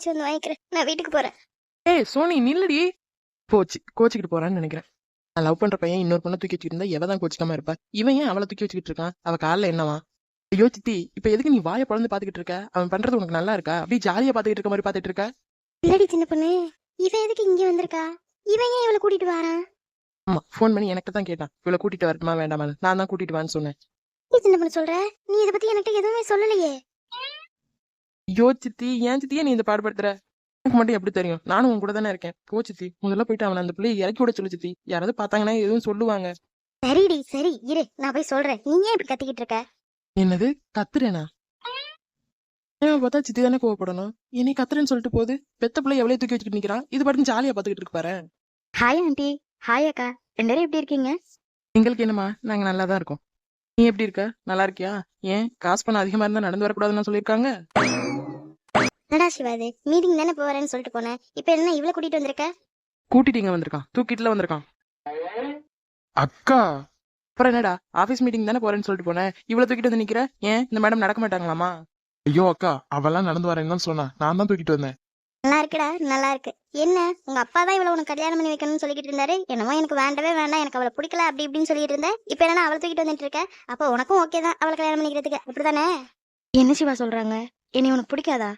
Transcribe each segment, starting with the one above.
கழிச்சு வந்து வாங்கிக்கிறேன். நான் வீட்டுக்கு போறேன். ஏய் சோனி நில்லடி. போச்சு. கோச்சிக்கிட்டு போறான்னு நினைக்கிறேன். நான் லவ் பண்ற பையன் இன்னொரு பொண்ணை தூக்கி வச்சுக்கிட்டு இருந்தா எவ தான் கோச்சிக்காம இருப்பா? இவன் ஏன் அவளை தூக்கி வச்சுக்கிட்டு இருக்கான்? அவ காலில் என்னவா? ஐயோ சித்தி இப்ப எதுக்கு நீ வாயை பிளந்து பாத்துக்கிட்டு இருக்க? அவன் பண்றது உனக்கு நல்லா இருக்கா? அப்படியே ஜாலியா பாத்துக்கிட்டு இருக்க மாதிரி பாத்துட்டு இருக்க? இல்லடி சின்ன பொண்ணு. இவன் எதுக்கு இங்க வந்திருக்கா? இவன் ஏன் இவளை கூட்டிட்டு வாரான்? ஆமா ஃபோன் பண்ணி எனக்கு தான் கேட்டான். இவளை கூட்டிட்டு வரட்டுமா வேண்டாமா நான் தான் கூட்டிட்டு வான்னு சொன்னேன். நீ சின்ன பொண்ணு சொல்ற? நீ இதை பத்தி என்கிட்ட எதுவுமே சொல்லலையே. ஐயோ சித்தி ஏன் சித்தியே நீ இந்த பாடுபடுத்துற எனக்கு மட்டும் எப்படி தெரியும். நானும் உன் கூட தானே இருக்கேன். போ சித்தி முதல்ல போயிட்டு அவனை அந்த பிள்ளையை இறக்கி விட சொல்லு சித்தி. யாராவது பார்த்தாங்கன்னா எதுவும் சொல்லுவாங்க. சரிடி சரி இரு. நான் போய் சொல்றேன். நீ ஏன் இப்படி கத்திக்கிட்டு இருக்க? என்னது? கத்துறேனா? ஏன் பார்த்தா சித்தி தானே கோவப்படணும்? என்னை கத்துறேன்னு சொல்லிட்டு போகுது. பெத்த பிள்ளை எவ்வளவு தூக்கி வச்சுட்டு நிக்கிறான்? இது பாட்டு ஜாலியா பாத்துக்கிட்டு இருக்கு பாரு. ஹாய் ஆண்டி ஹாய் அக்கா. ரெண்டு பேரும் எப்படி இருக்கீங்க? எங்களுக்கு என்னம்மா? நாங்க நல்லா தான் இருக்கோம். நீ எப்படி இருக்க? நல்லா இருக்கியா? ஏன்? காசு பணம் அதிகமா இருந்தா நடந்து வரக்கூடாதுன்னு சொல்லியிருக்காங்க. என்னடா சிவா இது மீட்டிங் தானே போறேன்னு சொல்லிட்டு போனேன் இப்போ என்ன இவ்வளவு கூட்டிட்டு வந்திருக்க? கூட்டிட்டு இங்க வந்திருக்கான். தூக்கிட்டுல வந்திருக்கான். அக்கா! அப்புறம் என்னடா? ஆபீஸ் மீட்டிங் தானே போறேன்னு சொல்லிட்டு போனேன் இவ்வளவு தூக்கிட்டு வந்து நிக்கிற? ஏன்? இந்த மேடம் நடக்க மாட்டாங்களாமா? ஐயோ அக்கா அவெல்லாம் நடந்து வரேன்னு தான் சொன்னா. நான் தான் தூக்கிட்டு வந்தேன். நல்லா இருக்குடா நல்லா இருக்கு. என்ன? உங்க அப்பா தான் இவ்வளவு உனக்கு கல்யாணம் பண்ணி வைக்கணும்னு சொல்லிட்டு இருந்தாரு. என்னமோ எனக்கு வேண்டவே வேண்டாம். எனக்கு அவளை பிடிக்கல அப்படி இப்படின்னு சொல்லிட்டு இருந்தேன் இப்போ என்ன அவளை தூக்கிட்டு வந்துட்டு இருக்க? அப்போ உனக்கும் ஓகே தான் அவளை கல்யாணம் பண்ணிக்கிறதுக்கு. அப்படிதானே என்ன சிவா சொல்றாங்க? என்னை உனக்கு பிடிக்காதா?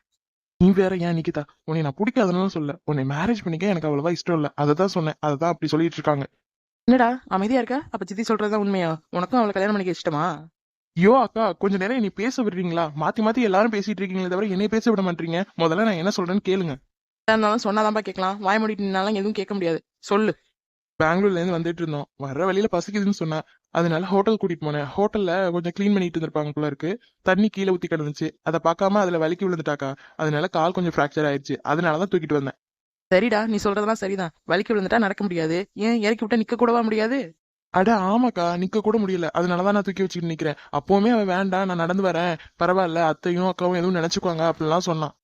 நீ வேற ஏன் நிக்கிதா? உன்னை நான் பிடிக்காதுன்னு சொல்ல. உன்னை மேரேஜ் பண்ணிக்க எனக்கு அவ்வளவா இஷ்டம் இல்ல. அதை தான் சொன்னேன். அதை தான் அப்படி சொல்லிட்டு இருக்காங்க. என்னடா அமைதியா இருக்க? அப்ப சித்தி சொல்றதுதான் உண்மையா? உனக்கும் அவளை கல்யாணம் பண்ணிக்க இஷ்டமா? ஐயோ அக்கா கொஞ்ச நேரம் நீ பேச விடுறீங்களா? மாத்தி மாத்தி எல்லாரும் பேசிட்டு இருக்கீங்களே தவிர என்னைய பேச விட மாட்டீங்க. முதல்ல நான் என்ன சொல்றேன்னு கேளுங்க. இருந்தாலும் சொன்னாதான்ப்பா கேட்கலாம். வாய் மூடிட்டு நின்னாலும் எதுவும் கேட்க முடியாது. சொல்லு. பெங்களூர்ல இருந்து வந்துட்டு இருந்தோம். வர்ற வழியில பசிக்குதுன்னு சொன்னா அதனால ஹோட்டல் கூட்டிட்டு போனேன். ஹோட்டல்ல கொஞ்சம் க்ளீன் பண்ணிட்டு இருந்திருப்பாங்க போல இருக்கு. தண்ணி கீழே ஊத்தி கிடந்துச்சு. அதை பார்க்காம அதுல வலிக்கி விழுந்துட்டாக்கா? அதனால கால் கொஞ்சம் ஃப்ராக்சர் ஆயிடுச்சு. அதனாலதான் தூக்கிட்டு வந்தேன். சரிடா நீ சொல்றதெல்லாம் சரிதான். வலிக்கு விழுந்துட்டா நடக்க முடியாது. ஏன் இறக்கி விட்டா நிக்க கூடவா முடியாது? அட ஆமாக்கா நிக்க கூட முடியல. அதனாலதான் நான் தூக்கி வச்சுக்கிட்டு நிக்கிறேன். அப்பவுமே அவன் வேண்டாம் நான் நடந்து வரேன். பரவாயில்ல அத்தையும் அக்காவும் எதுவும் நினைச்சுக்குவாங்க அப்படிலாம் சொன்னான்.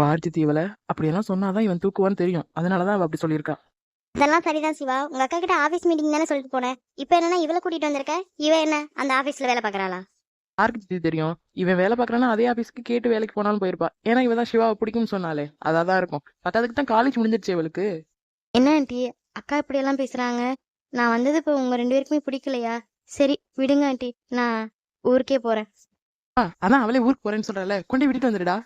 பார்த்தி தீவல அப்படியெல்லாம் சொன்னாதான் இவன் தூக்குவான்னு தெரியும். அதனாலதான் அவ அப்படி சொல்லியிருக்கா. இதெல்லாம் சரிதான் சிவா. உங்க அக்கா கிட்ட ஆபீஸ் மீட்டிங் தானே சொல்லிட்டு போனேன். இப்போ என்னன்னா இவளை கூட்டிட்டு வந்திருக்க? இவ என்ன? அந்த ஆபீஸ்ல வேலை பாக்குறாளா யாருக்கு சித்தி தெரியும்? இவன் வேலை பார்க்கறானா அதே ஆபீஸ்க்கு கேட்டு வேலைக்கு போனாலும் போயிருப்பா. ஏன்னா இவ தான் சிவாவை பிடிக்கும்னு சொன்னாலே. அதான் இருக்கும். பத்தாவதுக்கு தான் காலேஜ் முடிஞ்சிருச்சு இவளுக்கு. என்ன ஆண்டி அக்கா இப்படி எல்லாம் பேசுறாங்க. நான் வந்தது இப்போ உங்க ரெண்டு பேருக்குமே பிடிக்கலையா? சரி விடுங்க ஆண்டி நான் ஊருக்கே போறேன். ஆ, அதான் அவளே ஊருக்கு போறேன்னு சொல்றல கொண்டு விட்டுட்டு வந்துடுடா.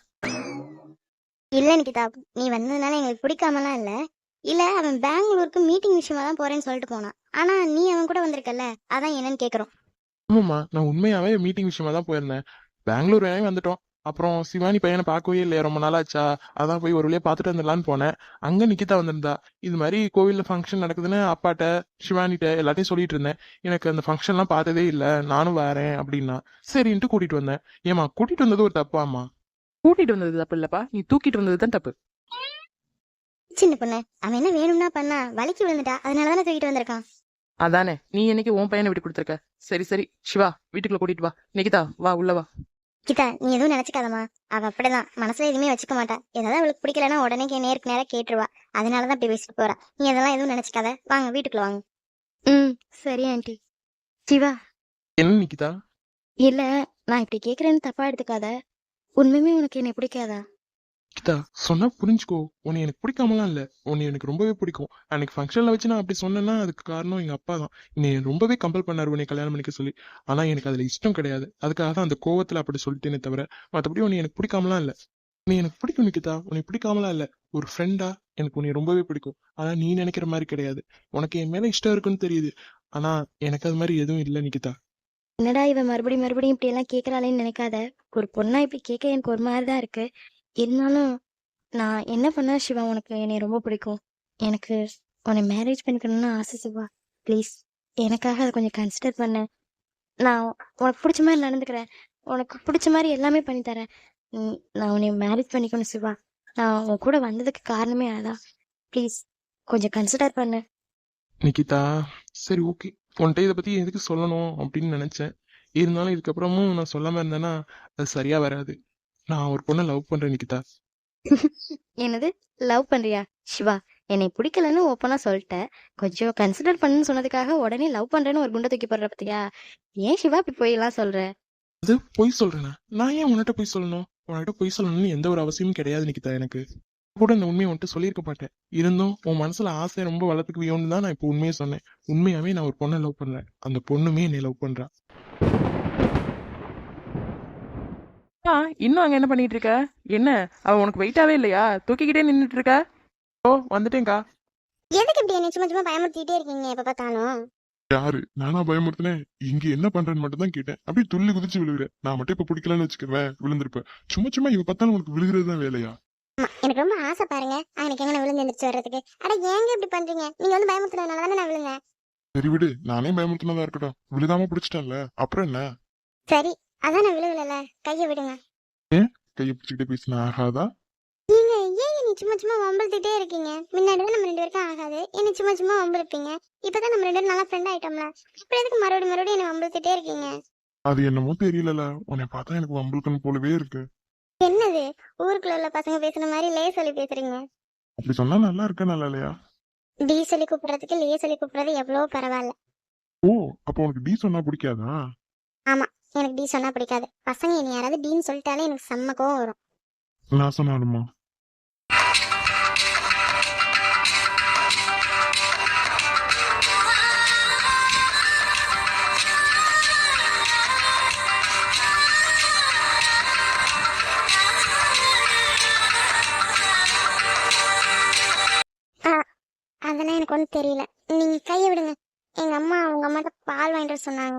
இல்ல நிக்கிதா. நீ வந்ததுனால எங்களுக்கு பிடிக்காமலாம் இல்ல. இல்ல அவன் பெங்களூருக்கு மீட்டிங் விஷயமா தான் போறேன்னு சொல்லிட்டு போனான். ஆனா நீ அவன் கூட வந்திருக்கல அதான் என்னன்னு கேக்குறோம். ஆமாம்மா நான் உண்மையாவே மீட்டிங் விஷயமா தான் போயிருந்தேன். பெங்களூர் வேணே வந்துட்டோம். அப்புறம் சிவானி பையனை பார்க்கவே இல்லையா? ரொம்ப நாளாச்சா? அதான் போய் ஒரு வழியா பார்த்துட்டு வந்துடலான்னு போனேன். அங்க நிக்கிதா வந்திருந்தா. இது மாதிரி கோவில்ல ஃபங்க்ஷன் நடக்குதுன்னு அப்பாட்ட சிவானிட்ட எல்லாத்தையும் சொல்லிட்டு இருந்தேன். எனக்கு அந்த ஃபங்க்ஷன்லாம் பார்த்ததே இல்ல. நானும் வரேன் அப்படின்னா. சரின்ட்டு கூட்டிட்டு வந்தேன். ஏமா கூட்டிட்டு வந்தது ஒரு தப்பாம்மா? கூட்டிட்டு வந்தது தப்பு இல்லப்பா. நீ தூக்கிட்டு வந்தது தான் தப்பு. சின்ன பொண்ணு அவன் என்ன வேணும்னா பண்ணா வலிக்கு விழுந்துட்டா அதனால தானே தூக்கிட்டு வந்திருக்கான். அதானே நீ என்னைக்கு உன் பையனை விட்டு கொடுத்துருக்க? சரி சரி சிவா வீட்டுக்குள்ள கூட்டிட்டு வா. நிகிதா வா உள்ள வா. கிதா நீ எதுவும் நினைச்சுக்காதம்மா. அவ அப்படிதான். மனசுல எதுவுமே வச்சுக்க மாட்டா. ஏதாவது அவளுக்கு பிடிக்கலன்னா உடனே கே- நேருக்கு நேரா கேட்டுருவா. அதனாலதான் அப்படி பேசிட்டு போறா. நீ அதெல்லாம் எதுவும் நினைச்சுக்காத. வாங்க வீட்டுக்குள்ள வாங்க. ம் சரி ஆண்டி. சிவா. என்ன நிக்கிதா? இல்ல நான் இப்படி கேக்குறேன்னு தப்பா எடுத்துக்காத. உண்மையுமே உனக்கு என்னை பிடிக்காதா? கிதா சொன்னா புரிஞ்சுக்கோ. உன்னை எனக்கு பிடிக்காமலாம் இல்ல. உன்னை எனக்கு ரொம்பவே பிடிக்கும். அன்னைக்கு ஃபங்க்ஷன்ல வச்சு நான் அப்படி சொன்னேன்னா அதுக்கு காரணம் எங்க அப்பா தான். என்னை ரொம்பவே கம்பல் பண்ணாரு உன்னை கல்யாணம் பண்ணிக்க சொல்லி. ஆனா எனக்கு அதுல இஷ்டம் கிடையாது. அதுக்காக தான் அந்த கோவத்துல அப்படி சொல்லிட்டேனே தவிர மற்றபடி உன்னை எனக்கு பிடிக்காமலாம் இல்ல. நீ எனக்கு பிடிக்கும் நிக்கிதா? உன்னை பிடிக்காமலாம் இல்ல. ஒரு ஃப்ரெண்டா எனக்கு உன்னை ரொம்பவே பிடிக்கும். ஆனா நீ நினைக்கிற மாதிரி கிடையாது. உனக்கு என் மேல இஷ்டம் இருக்குன்னு தெரியுது. ஆனா எனக்கு அது மாதிரி எதுவும் இல்லை நிக்கிதா. என்னடா இவன் மறுபடியும் மறுபடியும் இப்படி எல்லாம் கேட்கறாளேன்னு நினைக்காத. ஒரு பொண்ணா இப்படி கேட்க எனக்கு ஒரு மாதிரி தான் இருக்கு. இருந்தாலும் நான் என்ன பண்ண சிவா உனக்கு என்னை ரொம்ப பிடிக்கும்? எனக்கு உன்னை மேரேஜ் பண்ணிக்கணும்னு ஆசை சிவா. ப்ளீஸ் எனக்காக அதை கொஞ்சம் கன்சிடர் பண்ண. நான் உனக்கு பிடிச்ச மாதிரி நடந்துக்கிறேன். உனக்கு பிடிச்ச மாதிரி எல்லாமே பண்ணித்தரேன் நான் உன்னை மேரேஜ் பண்ணிக்கணும் சிவா. நான் உன் கூட வந்ததுக்கு காரணமே அதான். ப்ளீஸ் கொஞ்சம் கன்சிடர் பண்ணு. நிக்கிதா சரி ஓகே உன்கிட்ட இதை பற்றி எதுக்கு சொல்லணும் அப்படின்னு நினச்சேன். இருந்தாலும் இதுக்கப்புறமும் நான் சொல்லாமல் இருந்தேன்னா அது சரியாக வராது. நான் ஒரு பொண்ணை லவ் பண்றேன் நிக்கிதா. என்னது? லவ் பண்றியா? சிவா என்னை பிடிக்கலன்னு ஓப்பனா சொல்லிட்டேன் கொஞ்சம் கன்சிடர் பண்ணுன்னு சொன்னதுக்காக உடனே லவ் பண்றேன்னு ஒரு குண்டை தூக்கி போடுற பத்தியா? ஏன் சிவா இப்படி போய் எல்லாம் சொல்ற? அது பொய் சொல்றேனா? நான் ஏன் உன்கிட்ட பொய் சொல்லணும்? உன்கிட்ட பொய் சொல்லணும்னு எந்த ஒரு அவசியமும் கிடையாது நிக்கிதா எனக்கு. கூட இந்த உண்மையை உன்கிட்ட சொல்லியிருக்க மாட்டேன். இருந்தும் உன் மனசுல ஆசை ரொம்ப வளர்த்துக்குவியோன்னு தான் நான் இப்போ உண்மையை சொன்னேன். உண்மையாவே நான் ஒரு பொண்ணை லவ் பண்றேன். அந்த பொண்ணுமே என்னை லவ் பண்றா. ஆ இன்னும் அங்க என்ன பண்ணிட்டு இருக்க என்ன? அவ உனக்கு வெயிட்டாவே இல்லையா? தூக்கிக்கிட்டே நின்னுட்டு இருக்க ஓ வந்துட்டேங்க்கா எதுக்கு இப்படி என்ன சும்மா சும்மா பயமுறுத்திட்டே இருக்கீங்க எப்ப பார்த்தாலும்? யாரு? நானா பயமுறுத்தினேன். இங்க என்ன பண்றேன்னு மட்டும் தான் கேட்டேன். அப்படியே துள்ளி குதிச்சு விழுகிறேன். நான் மட்டும் இப்ப பிடிக்கலன்னு வச்சுக்குவேன் விழுந்திருப்பேன். சும்மா சும்மா இவ பார்த்தாலும் உனக்கு விழுகிறது தான் வேலையா? எனக்கு ரொம்ப ஆசை பாருங்க. எனக்கு எங்க விழுந்து எந்திரிச்சு வர்றதுக்கு. அட ஏங்க இப்படி பண்றீங்க? நீங்க வந்து பயமுறுத்துறதுனால தானே நான் விழுங்க சரி விடு நானே பயமுறுத்தினதா இருக்கட்டும். விழுதாம பிடிச்சிட்டேன்ல. அப்புறம் என்ன? சரி அதான் நான் விழுகல கையை விடுங்க. கையை பிடிச்சிக்கிட்டே பேசின ஆகாதா? ஏங்க ஏங்க நீ சும்மா சும்மா வம்பிழுத்துட்டே இருக்கீங்க? முன்னாடி நம்ம ரெண்டு பேருக்கும் ஆகாது. என்ன சும்மா சும்மா வம்பிழுப்பீங்க. இப்பதான் நம்ம ரெண்டு பேரும் நல்லா ஃப்ரெண்ட் ஆயிட்டோம்ல. இப்ப எதுக்கு மறுபடியும் மறுபடியும் என்ன வம்பிழுத்துட்டே இருக்கீங்க? அது என்னமோ தெரியலல. உன்னை பார்த்தா எனக்கு வம்புக்கணும் போலவே இருக்கு. என்னது? ஊருக்குள்ள உள்ள பசங்க பேசுன மாதிரி லே சொல்லி பேசுறீங்க. அப்படி சொன்னா நல்லா இருக்க நல்லா இல்லையா? டி சொல்லி கூப்பிடுறதுக்கு லே சொல்லி கூப்பிடுறது எவ்வளவோ பரவாயில்ல. ஓ அப்போ உனக்கு டி சொன்னா பிடிக்காதா? எனக்கு டி சொன்னா பிடிக்காது. பசங்க என்னை யாராவது டீன்னு சொல்லிட்டாலே எனக்கு செம்ம கோவம் வரும். நான் சொன்னாலுமா அதெல்லாம் எனக்கு ஒன்றும் தெரியல. நீங்க கையை விடுங்க. எங்க அம்மா உங்க அம்மாட்ட பால் வாங்கிட்டு சொன்னாங்க.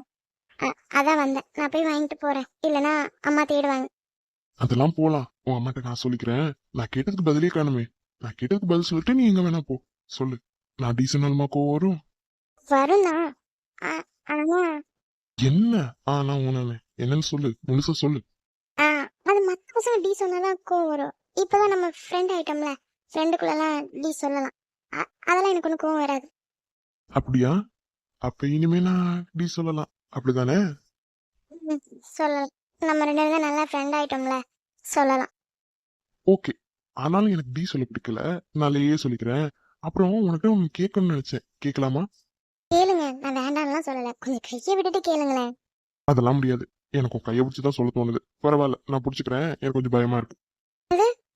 அதான் வந்தேன். நான் போய் வாங்கிட்டு போறேன். இல்லனா அம்மா தேடுவாங்க. அதெல்லாம் போலாம். உன் அம்மாட்ட நான் சொல்லிக்கிறேன். நான் கேட்டதுக்கு பதிலே காணுமே. நான் கேட்டதுக்கு பதில் சொல்லிட்டு நீ எங்க வேணா போ. சொல்லு. நான் டி சொன்னாலுமா கோவம் வரும் வரும் தான் ஆனா என்ன ஆனா உனவே என்னன்னு சொல்லு. முழுசா சொல்லு. அது மத்த பசங்க டி சொன்னாதான் கோவம் வரும். இப்பதான் நம்ம ஃப்ரெண்ட் ஆயிட்டோம்ல. ஃப்ரெண்டுக்குள்ளலாம் டி சொல்லலாம். அதெல்லாம் எனக்கு ஒன்றும் கோவம் வராது. அப்படியா? அப்ப இனிமே நான் டி சொல்லலாம். அப்படிதானே சொல்லலாம் நம்ம ரெண்டு பேரும் நல்லா ஃப்ரெண்ட் ஆயிட்டோம்ல. சொல்லலாம். ஓகே. ஆனாலும் எனக்கு டி சொல்ல பிடிக்கல. நான் லேயே சொல்லிக்கிறேன். அப்புறம் உனக்கு ஒன்னு கேட்கணும்னு நினைச்சேன். கேட்கலாமா? கேளுங்க. நான் வேண்டாம்லாம் சொல்லல. கொஞ்சம் கையை விட்டுட்டு கேளுங்களேன். அதெல்லாம் முடியாது. எனக்கு கையை பிடிச்சி தான் சொல்ல தோணுது. பரவாயில்ல நான் பிடிச்சிக்கிறேன். எனக்கு கொஞ்சம் பயமா இருக்கு.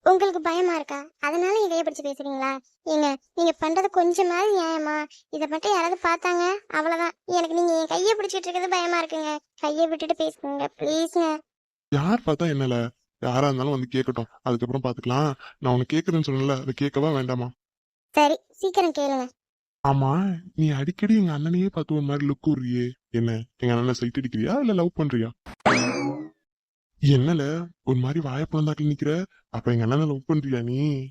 உங்களுக்கு பயமா இருக்கா? அதனால இதைய பிடிச்சு பேசுறீங்களா? ஏங்க நீங்க பண்றது கொஞ்சமாவது நியாயமா? இத மட்டும் யாராவது பார்த்தாங்க? அவ்வளவுதான். எனக்கு நீங்க என் கையை பிடிச்சிட்டு இருக்கிறது பயமா இருக்குங்க. கையை விட்டுட்டு பேசுங்க ப்ளீஸ்ங்க யார் பார்த்தா என்னல? யாரா இருந்தாலும் வந்து கேட்கட்டும். அதுக்கப்புறம் பாத்துக்கலாம் நான் உனக்கு கேட்கறேன்னு சொன்னல அதை கேட்கவா வேண்டாமா? சரி சீக்கிரம் கேளுங்க. ஆமா நீ அடிக்கடி எங்க அண்ணனையே பார்த்து ஒரு மாதிரி லுக் என்ன எங்க அண்ணனை சைட் அடிக்கிறியா? இல்ல லவ் பண்றியா? என்னல? ஒரு மாதிரி வாயப்பழந்தாக்கில் நிக்கிற? அப்ப எங்க அண்ணனை லவ் பண்றியா நீ?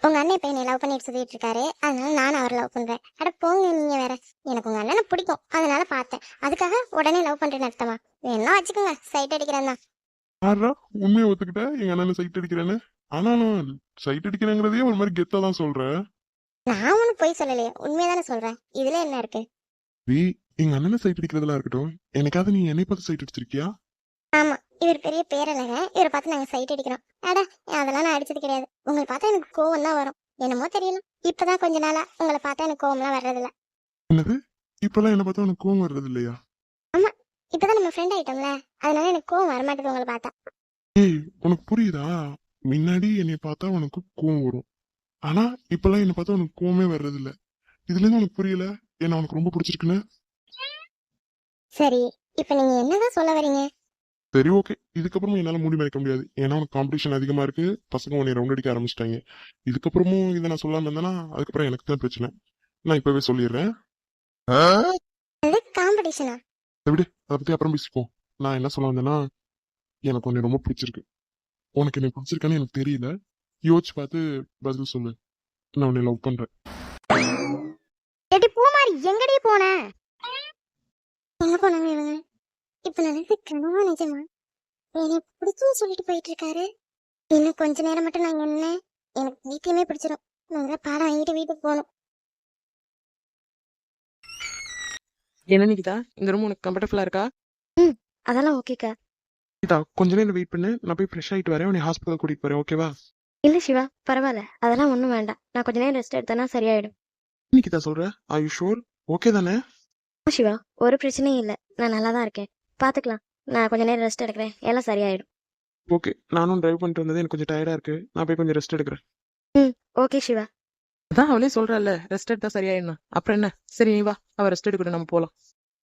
உங்க அண்ணன் இப்ப என்னை லவ் பண்ணிட்டு சுத்திட்டு இருக்காரு. அதனால நானும் அவரை லவ் பண்றேன். அட போங்க நீங்க வேற. எனக்கு உங்க அண்ணனை பிடிக்கும். அதனால பார்த்தேன். அதுக்காக உடனே லவ் பண்றேன்னு அர்த்தமா? வேணா வச்சுக்கோங்க. சைட் அடிக்கிறேன் தான். ஆறா உண்மையை ஒத்துக்கிட்ட? எங்க அண்ணனை சைட் அடிக்கிறேன்னு? ஆனாலும் சைட் அடிக்கிறேங்கிறதே ஒரு மாதிரி கெத்தா தான் சொல்ற. நான் ஒன்னும் பொய் சொல்லலையே. உண்மைதானே சொல்றேன். இதுல என்ன இருக்கு? நீ எங்க அண்ணனை சைட் அடிக்கிறதெல்லாம் இருக்கட்டும். எனக்காவது நீ என்னை பார்த்து சைட் அடிச்சிருக்கியா? ஆமா. இவர் பெரிய பேரலங்க இவரை பார்த்து நாங்க சைட் அடிக்கிறோம். அட அதெல்லாம் நான் அடிச்சது கிடையாது. உங்களை பார்த்தா எனக்கு கோவம் தான் வரும். என்னமோ தெரியல. இப்பதான் கொஞ்ச நாளா உங்களை பார்த்தா எனக்கு கோவம்லாம் வர்றதில்ல. என்னது? இப்பெல்லாம் என்ன பார்த்தா உனக்கு கோவம் வர்றது இல்லையா இப்பதான் நம்ம ஃப்ரெண்ட் ஆயிட்டோம்ல. அதனால எனக்கு கோவம் வரமாட்டேது உங்களை பார்த்தா. ஏய் உனக்கு புரியுதா? முன்னாடி என்னை பார்த்தா உனக்கு கோவம் வரும். ஆனா இப்பெல்லாம் என்னை பார்த்தா உனக்கு கோவமே வர்றது இல்ல இதுல இருந்து உனக்கு புரியல? என்ன உனக்கு ரொம்ப பிடிச்சிருக்குன்னு? சரி இப்ப நீங்க என்னதான் சொல்ல வரீங்க? சரி ஓகே இதுக்கப்புறமும் என்னால முடி மறைக்க முடியாது. ஏன்னா உனக்கு காம்படிஷன் அதிகமா இருக்கு. பசங்க உன்னை ரவுண்ட் அடிக்க ஆரம்பிச்சிட்டாங்க. இதுக்கப்புறமும் இதை நான் சொல்லாம இருந்தேன்னா அதுக்கப்புறம் எனக்கு தான் பிரச்சனை. நான் இப்பவே சொல்லிடுறேன். காம்படிஷனா விடு. அதை பத்தி அப்புறம் பேசிப்போம். நான் என்ன சொல்ல வந்தேன்னா எனக்கு உன்னை ரொம்ப பிடிச்சிருக்கு. உனக்கு என்னை பிடிச்சிருக்கான்னு எனக்கு தெரியல. யோசிச்சு பார்த்து பதில் சொல்லு. நான் உன்னை லவ் பண்றேன். எங்கடி போன? எங்க போனாங்க இவங்க? இப்ப நடந்து கனவா நிஜமா? என்னை பிடிக்கும்னு சொல்லிட்டு போயிட்டு இருக்காரு இன்னும் கொஞ்ச நேரம் மட்டும் நாங்க என்ன எனக்கு வீட்டையுமே பிடிச்சிரும். நாங்க பாடம் வாங்கிட்டு வீட்டுக்கு போகணும். என்ன நிக்கிதா இந்த ரூம் உனக்கு கம்ஃபர்டபுளா இருக்கா? அதெல்லாம் ஓகேக்கா கீதா கொஞ்ச நேரம் வெயிட் பண்ணு. நான் போய் ஃப்ரெஷ் ஆயிட்டு வரேன். உன்னை ஹாஸ்பிட்டல் கூட்டிட்டு போறேன் ஓகேவா இல்ல சிவா பரவாயில்ல. அதெல்லாம் ஒண்ணும் வேண்டாம். நான் கொஞ்ச நேரம் ரெஸ்ட் எடுத்தேன்னா சரியாயிடும். கீதா சொல்ற? ஐ யூ ஷோர் ஓகே தானே? சிவா ஒரு பிரச்சனையும் இல்ல. நான் நல்லா தான் இருக்கேன். பாத்துக்கலாம். நான் கொஞ்ச நேரம் ரெஸ்ட் எடுக்கிறேன். எல்லாம் சரியாயிடும். ஓகே நானும் டிரைவ் பண்ணிட்டு வந்தது எனக்கு கொஞ்சம் டயர்டா இருக்கு. நான் போய் கொஞ்சம் ரெஸ்ட் எடுக்கிறேன். ஓகே சிவா. அதான் அவளே சொல்றால ரெஸ்ட் எடுத்தா சரியாயிடணும் அப்புறம் என்ன? சரி நீ வா. அவ ரெஸ்ட் எடுக்கட்டும். நம்ம போலாம்.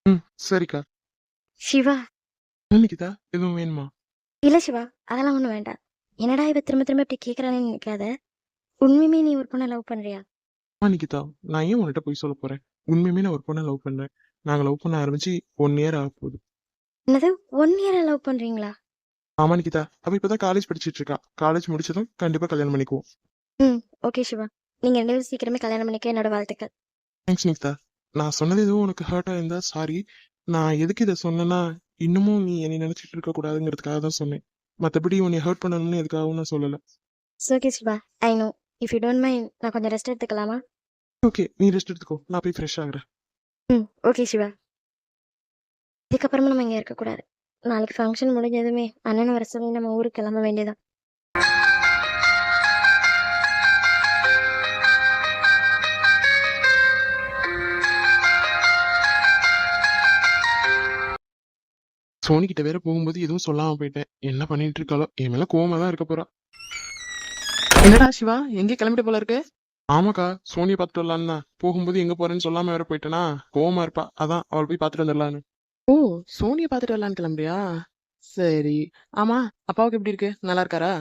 ம். சரிக்கா. சிவா. கீதா எதுவும் வேணுமா? இல்ல சிவா. அதெல்லாம் ஒண்ணும் வேண்டாம். என்னடா இவ திரும்ப திரும்ப இப்படி கேக்குறானே நினைக்காத. உண்மையுமே நீ ஒரு பொண்ணை லவ் பண்றியா? ஆமா நிகிதா நான் ஏன் உன்கிட்ட போய் சொல்ல போறேன்? உண்மையுமே நான் ஒரு பொண்ணை லவ் பண்றேன். நாங்க லவ் பண்ண ஆரம்பிச்சு ஒன் இயர் ஆக போகுது. என்னது ஒன் இயர் லவ் பண்றீங்களா? ஆமா நிகிதா அவ இப்பதான் காலேஜ் படிச்சிட்டு இருக்கா. காலேஜ் முடிச்சதும் கண்டிப்பா கல்யாணம் பண்ணிக்குவோம். ம் ஓகே சிவா. நீங்க ரெண்டு பேரும் சீக்கிரமே கல்யாணம் பண்ணிக்க என்னோட வாழ்த்துக்கள். தேங்க்ஸ் நிகிதா நான் சொன்னது எதுவும் உனக்கு ஹர்ட்டா இருந்தா சாரி நான் எதுக்கு இதை சொன்னேன்னா இன்னமும் நீ என்னை நினைச்சிட்டு இருக்க கூடாதுங்கிறதுக்காக தான் சொன்னேன். மத்தபடி உன்னை ஹர்ட் பண்ணணும்னு எதுக்காகவும் நான் சொல்லல. Okay Siva. I know if you don't mind நான் கொஞ்சம் ரெஸ்ட் எடுத்துக்கலாமா? ஓகே நீ ரெஸ்ட் எடுத்துக்கோ. நான் போய் ஃப்ரெஷ் ஆகுறேன். ம் ஓகே சிவா. இதுக்கப்புறமா நம்ம இங்கே இருக்கக்கூடாது. நாளைக்கு ஃபங்க்ஷன் முடிஞ்சதுமே அண்ணனை வர சொல்லி நம்ம ஊருக்கு கிளம்ப வேண்டியதான் சோனி கிட்ட வேற போகும்போது எதுவும் சொல்லாம போயிட்டேன். என்ன பண்ணிட்டு இருக்காளோ? என் மேல கோவமா தான் இருக்க போறா. என்னடா சிவா? எங்கே கிளம்பிட்டு போல இருக்கு? ஆமாக்கா சோனியை பார்த்துட்டு வரலான்னு தான். போகும்போது எங்க போறேன்னு சொல்லாம வேற போயிட்டேனா? கோவமா இருப்பா. அதான் அவள் போய் பார்த்துட்டு வந்துடலான்னு. ஓ! சோனியை பார்த்துட்டு வரலான்னு கிளம்புறியா? சரி. ஆமா அப்பாவுக்கு எப்படி இருக்கு? நல்லா இருக்காரா?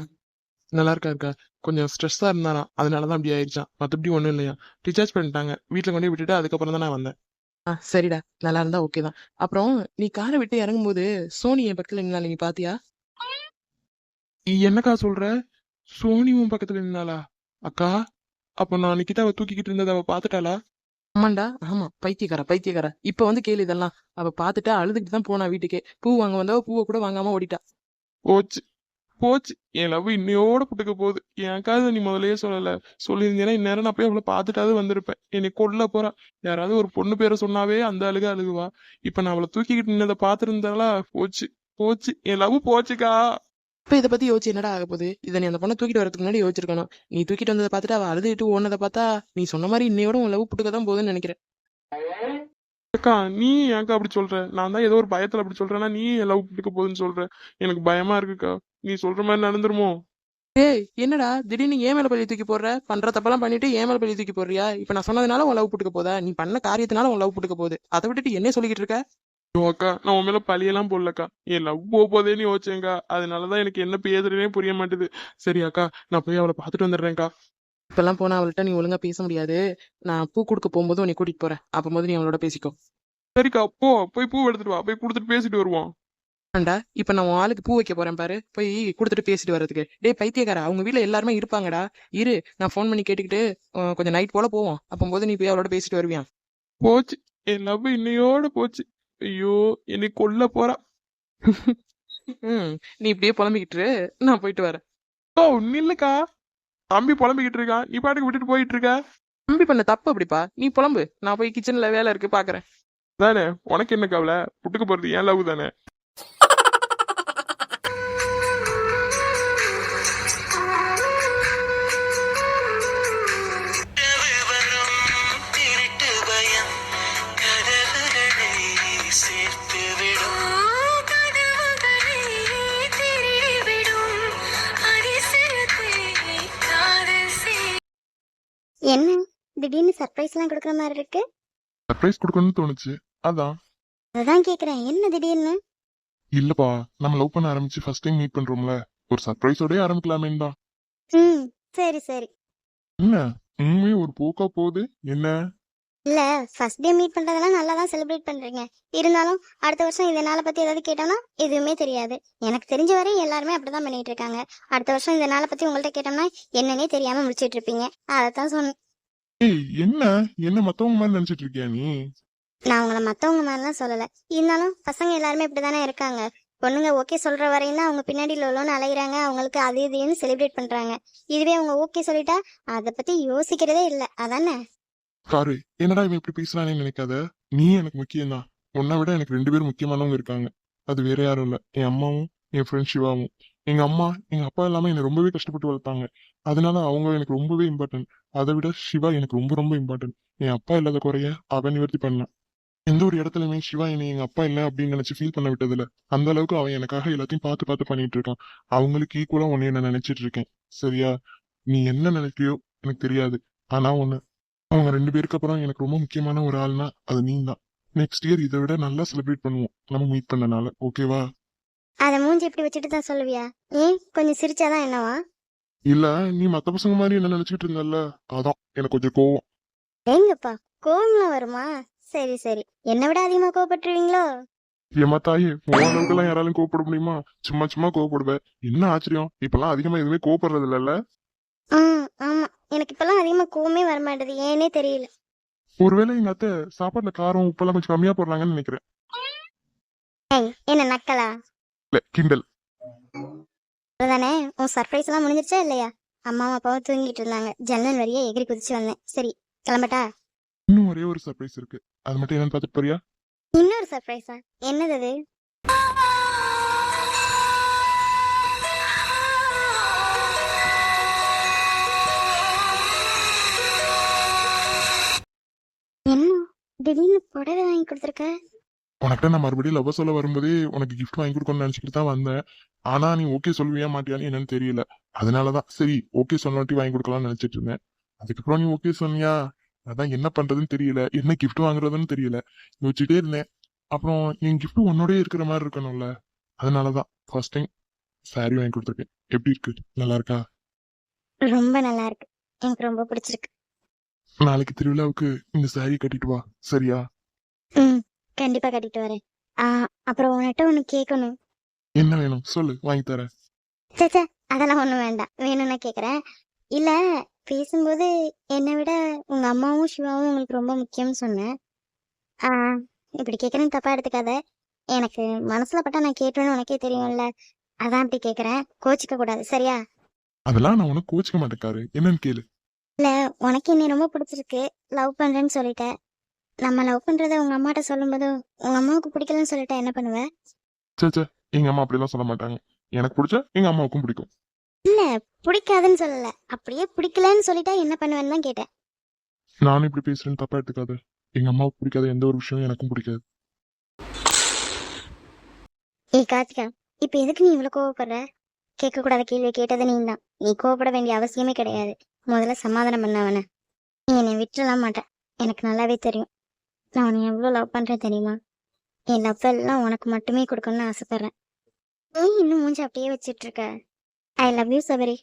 நல்லா இருக்கா இருக்கா கொஞ்சம் ஸ்ட்ரெஸ்ஸா இருந்தாராம். அதனாலதான் அப்படி ஆயிடுச்சான் மத்தபடி ஒண்ணும் இல்லையா? டிசார்ஜ் பண்ணிட்டாங்க. வீட்டுல கொண்டு போய் விட்டுட்டு அதுக்கப்புறம் தான் நான் வந்தேன். ஆ சரிடா. நல்லா இருந்தா ஓகே தான். அப்புறம் நீ காரை விட்டு இறங்கும்போது சோனி என் பக்கத்துல நின்னா நீ பாத்தியா? என்னக்கா சொல்ற? சோனி உன் பக்கத்துல நின்னாளா? அக்கா அப்ப நான் நிக்கிட்ட அவ தூக்கிக்கிட்டு இருந்ததை அவ பாத்துட்டாளா? ஆமாண்டா. ஆமா. பைத்தியக்கார பைத்தியக்கார. இப்ப வந்து கேளு இதெல்லாம். அவ பாத்துட்டா அழுதுகிட்டு தான் போனா வீட்டுக்கே. பூ வாங்க வந்தவ பூவை கூட வாங்காம ஓடிட்டா. போச்சு. போச்சு. என் லவ் இன்னையோட புட்டுக்க போகுது. எனக்காவது நீ முதல்லயே சொல்லல. சொல்லியிருந்தேன்னா இந்நேரம் நான் போய் அவளை பார்த்துட்டாவது வந்திருப்பேன். என்னை கொல்ல போறா. யாராவது ஒரு பொண்ணு பேரை சொன்னாவே அந்த அழுக அழுகுவா. இப்ப நான் அவளை தூக்கிக்கிட்டு நின்னதை பாத்துருந்தாலா போச்சு. போச்சு. என் லவ் போச்சுக்கா. இப்ப இத பத்தி யோசிச்சு என்னடா ஆக போகுது? இதை நீ அந்த பொண்ணை தூக்கிட்டு வரதுக்கு முன்னாடி யோசிச்சிருக்கணும். நீ தூக்கிட்டு வந்ததை பார்த்துட்டு அவ அழுதுட்டு ஓனதை பார்த்தா நீ சொன்ன மாதிரி இன்னையோட உன் லவ் புட்டுக்க தான் போகுதுன்னு நினைக்கிறேன். அக்கா நீ ஏன்க்கா அப்படி சொல்ற? நான் தான் ஏதோ ஒரு பயத்துல அப்படி சொல்றேன்னா நீ லவ் புட்டுக்க போகுதுன்னு சொல்ற? எனக்கு பயமா இருக்குக்கா. நீ சொல்ற மாதிரி நடந்துருமோ? ஏய் என்னடா? திடீர்னு ஏன் மேல பள்ளி தூக்கி போடுற? பண்ற தப்பெல்லாம் பண்ணிட்டு ஏன் மேல பள்ளி தூக்கி போடுறியா? இப்ப நான் சொன்னதுனால உன் லவ் புட்டுக்க போதா? நீ பண்ண காரியத்தினால உன் லவ் புட்டுக்க போகுது. அதை விட்டுட்டு என்ன சொல்லிக்கிட்டு இருக்க? அக்கா நான் உன் மேல பழியெல்லாம் போடலக்கா. என் லவ் போக போதேன்னு யோசிச்சேங்க்கா அதனாலதான் எனக்கு என்ன பேசுறேனே புரிய மாட்டுது. சரி அக்கா நான் போய் அவளை பார்த்துட்டு வந்துடுறேன்க்கா. இப்பெல்லாம் போனா அவள்கிட்ட நீ ஒழுங்கா பேச முடியாது. நான் பூ கொடுக்க போகும்போது உன்னை கூட்டிட்டு போறேன். அப்போது நீ அவளோட பேசிக்கோ. சரிக்கா போ. போய் பூ எடுத்துட்டு வா. போய் கொடுத்துட்டு பேசிட்டு வருவோம். ஆண்டா இப்ப நான் உன் ஆளுக்கு பூ வைக்க போறேன் பாரு. போய் கொடுத்துட்டு பேசிட்டு வர்றதுக்கு. டேய் பைத்தியக்காரா அவங்க வீட்ல எல்லாருமே இருப்பாங்கடா. இரு நான் ஃபோன் பண்ணி கேட்டுக்கிட்டு கொஞ்சம் நைட் போல போவோம். அப்போது நீ போய் அவளோட பேசிட்டு வருவியா? போச்சு. என் லவ் இன்னையோட போச்சு. ஐயோ என்னை கொல்ல போறா. ம் நீ இப்படியே புலம்பிக்கிட்டு நான் போயிட்டு வரேன். ஓ நில்லுக்கா. தம்பி புலம்பிக்கிட்டு இருக்கான் நீ பாட்டுக்கு விட்டுட்டு போயிட்டு இருக்க. தம்பி பண்ண தப்பு அப்படிப்பா. நீ புலம்பு. நான் போய் கிச்சன்ல வேலை இருக்கு பாக்குறேன். தானே? உனக்கு என்ன கவலை? புட்டுக்க போறது ஏன் லவ் தானே? திடீர்னு சர்ப்ரைஸ் எல்லாம் கொடுக்குற மாதிரி இருக்கு. சர்ப்ரைஸ் கொடுக்கணும்னு தோணுச்சு. அதான். அதான் கேக்குறேன். என்ன திடீர்னு? இல்லப்பா நம்ம லவ் பண்ண ஆரம்பிச்சு ஃபர்ஸ்ட் டைம் மீட் பண்றோம்ல. ஒரு சர்ப்ரைஸோடய ஆரம்பிக்கலாமேன்னு தான். ம் சரி சரி. என்ன? உண்மையே ஒரு போக்கா போகுது? என்ன? இல்ல ஃபர்ஸ்ட் டே மீட் பண்றதெல்லாம் நல்லா தான் செலிப்ரேட் பண்றீங்க. இருந்தாலும் அடுத்த வருஷம் இந்த நாளை பத்தி ஏதாவது கேட்டோம்னா எதுவுமே தெரியாது. எனக்கு தெரிஞ்ச வரையும் எல்லாருமே அப்படிதான் பண்ணிட்டு இருக்காங்க. அடுத்த வருஷம் இந்த நாளை பத்தி உங்கள்ட்ட கேட்டோம்னா என்னன்னே தெரியாம முடிச்சிட்டு இருப்பீங்க. அதைத்தான் சொன்னேன் ஏய் என்ன? என்ன மத்தவங்க மாதிரி நினைச்சிட்டு இருக்கியா நீ? நான் உங்களை மத்தவங்க மாதிரிலாம் சொல்லல. இருந்தாலும் பசங்க எல்லாருமே இப்படிதானே இருக்காங்க. பொண்ணுங்க ஓகே சொல்ற வரையும் தான் அவங்க பின்னாடி லோலோன்னு அலைகிறாங்க அவங்களுக்கு அது இதுன்னு செலிப்ரேட் பண்றாங்க. இதுவே அவங்க ஓகே சொல்லிட்டா அதை பத்தி யோசிக்கிறதே இல்லை. அதானே? காரு என்னடா இவன் இப்படி பேசுறானே நினைக்காத? நீ எனக்கு முக்கியம் தான் உன்னை விட எனக்கு ரெண்டு பேரும் முக்கியமானவங்க இருக்காங்க. அது வேற யாரும் இல்ல. என் அம்மாவும் என் ஃப்ரெண்ட் சிவாவும். எங்க அம்மா எங்க அப்பா எல்லாமே என்னை ரொம்பவே கஷ்டப்பட்டு வளர்த்தாங்க. அதனால அவங்க எனக்கு ரொம்பவே இம்பார்ட்டன்ட் அதை விட சிவா எனக்கு ரொம்ப ரொம்ப இம்பார்ட்டன்ட் என் அப்பா இல்லாத குறைய அவன் நிவர்த்தி பண்ணான் எந்த ஒரு இடத்துலயுமே சிவா என்னை எங்க அப்பா இல்லை அப்படின்னு நினைச்சு ஃபீல் பண்ண விட்டதில்ல. அந்த அளவுக்கு அவன் எனக்காக எல்லாத்தையும் பார்த்து பார்த்து பண்ணிட்டு இருக்கான். அவங்களுக்கு ஈக்குவலா உன்னை நான் நினைச்சிட்டு இருக்கேன். சரியா? நீ என்ன நினைக்கிறியோ எனக்கு தெரியாது. ஆனா ஒண்ணு அவங்க ரெண்டு பேருக்கு அப்புறம் எனக்கு ரொம்ப முக்கியமான ஒரு ஆள்னா அது நீ தான். நெக்ஸ்ட் இயர் இதை விட நல்லா செலிப்ரேட் பண்ணுவோம். நம்ம மீட் பண்ணனால. ஓகேவா அதை மூஞ்சி இப்படி வச்சுட்டு தான் சொல்லுவியா? ஏன் கொஞ்சம் சிரிச்சாதான் என்னவா? இல்ல நீ மத்த பசங்க மாதிரி என்ன நினைச்சிட்டு இருந்தல்ல? அதான் எனக்கு கொஞ்சம் கோவம். எங்கப்பா? கோவம்லாம் வருமா? சரி சரி. என்னை விட அதிகமா கோவப்பட்டுருவீங்களோ? ஏமா தாயே அளவுக்கு எல்லாம் யாராலும் கோவப்பட முடியுமா? சும்மா சும்மா கோவப்படுவேன் என்ன ஆச்சரியம்? இப்பெல்லாம் அதிகமா எதுவுமே கோவப்படுறது இல்லல்ல ம் ஆமா. எனக்கு இப்பெல்லாம் அதிகமா கோவமே வர மாட்டேது ஏனே தெரியல. ஒருவேளை எங்க அத்தை சாப்பாட்டுல காரம் உப்பெல்லாம் கொஞ்சம் கம்மியா போடுறாங்கன்னு நினைக்கிறேன். ஏய் என்ன நக்கலா? இல்ல கிண்டல். அதுதானே உன் சர்ப்ரைஸ் எல்லாம் முடிஞ்சிருச்சா இல்லையா? அம்மாவும் அப்பாவும் தூங்கிட்டு இருந்தாங்க. ஜன்னல் வழியே எகிரி குதிச்சு வந்தேன். சரி கிளம்பட்டா? இன்னும் ஒரே ஒரு சர்ப்ரைஸ் இருக்கு. அது மட்டும் என்னன்னு பாத்துட்டு போறியா? இன்னொரு சர்ப்ரைஸா என்னது அது? என்ன? திடீர்னு புடவை வாங்கி கொடுத்துருக்க? உனக்கிட்ட நான் மறுபடியும் லவ் சொல்ல வரும்போதே உனக்கு gift வாங்கி கொடுக்கணும்னு நினைச்சிட்டு தான் வந்தேன். ஆனா நீ ஓகே சொல்லுவியா மாட்டியான்னு என்னன்னு தெரியல. அதனாலதான் சரி ஓகே சொல்லாட்டி வாங்கி கொடுக்கலாம்னு நினைச்சிட்டு இருந்தேன். அதுக்கப்புறம் நீ ஓகே சொன்னியா? அதான் என்ன பண்றதுன்னு தெரியல. என்ன gift வாங்குறதுன்னு தெரியல. யோசிச்சுட்டே இருந்தேன். அப்புறம் என் gift உன்னோடயே இருக்கிற மாதிரி இருக்கணும்ல. அதனாலதான் ஃபர்ஸ்ட் டைம் saree வாங்கி கொடுத்துருக்கேன். எப்படி இருக்கு? நல்லா இருக்கா? ரொம்ப நல்லா இருக்கு. எனக்கு ரொம்ப பிடிச்சிருக்கு. நாளைக்கு திருவிழாவுக்கு இந்த saree கட்டிட்டு வா. சரியா? கண்டிப்பா கட்டிட்டு வரேன். அப்புறம் உன்கிட்ட ஒன்று கேட்கணும் என்ன வேணும்? சொல்லு வாங்கி தரேன். சேச்சே அதெல்லாம் ஒன்றும் வேண்டாம். வேணும்னா கேட்குறேன் இல்லை பேசும்போது என்னை விட உங்க அம்மாவும் சிவாவும் உங்களுக்கு ரொம்ப முக்கியம்னு சொன்னேன். இப்படி கேட்குறேன்னு தப்பா எடுத்துக்காத. எனக்கு மனசுல பட்டா நான் கேட்டேன்னு உனக்கே தெரியும்ல. அதான் அப்படி கேட்குறேன் கோச்சிக்க கூடாது சரியா? அதெல்லாம் நான் உனக்கு கோச்சிக்க மாட்டேக்காரு என்னன்னு கேளு. இல்லை உனக்கு என்னை ரொம்ப பிடிச்சிருக்கு. லவ் பண்றேன்னு சொல்லிட்டேன். நம்ம லவ் பண்றத உங்க அம்மாட்ட சொல்லும்போது உங்க அம்மாவுக்கு பிடிக்கலன்னு சொல்லிட்டா என்ன பண்ணுவ? சே சே எங்க அம்மா அப்படிலாம் சொல்ல மாட்டாங்க. எனக்கு பிடிச்சா எங்க அம்மாவுக்கும் பிடிக்கும். இல்ல பிடிக்காதுன்னு சொல்லல. அப்படியே பிடிக்கலன்னு சொல்லிட்டா என்ன பண்ணுவேன்னு தான் கேட்டேன். நானும் இப்படி பேசுறேன்னு தப்பா எடுத்துக்காத. எங்க அம்மாவுக்கு பிடிக்காத எந்த ஒரு விஷயம் எனக்கும் பிடிக்காது. ஏய் கார்த்திகா இப்ப எதுக்கு நீ இவ்வளவு கோவப்படுற? கேட்க கூடாத கேள்வி கேட்டது நீ தான் நீ கோவப்பட வேண்டிய அவசியமே கிடையாது. முதல்ல சமாதானம் பண்ண அவனை. நீ என்னை விட்டுலாம் மாட்டேன் எனக்கு நல்லாவே தெரியும். நான் எவ்வளோ லவ் பண்றேன் தெரியுமா? என் லவ் எல்லாம் உனக்கு மட்டுமே கொடுக்கணும்னு ஆசைப்பட்றேன். நீ இன்னும் மூஞ்சி அப்படியே வச்சிட்டு இருக்க. ஐ லவ் யூ சபரி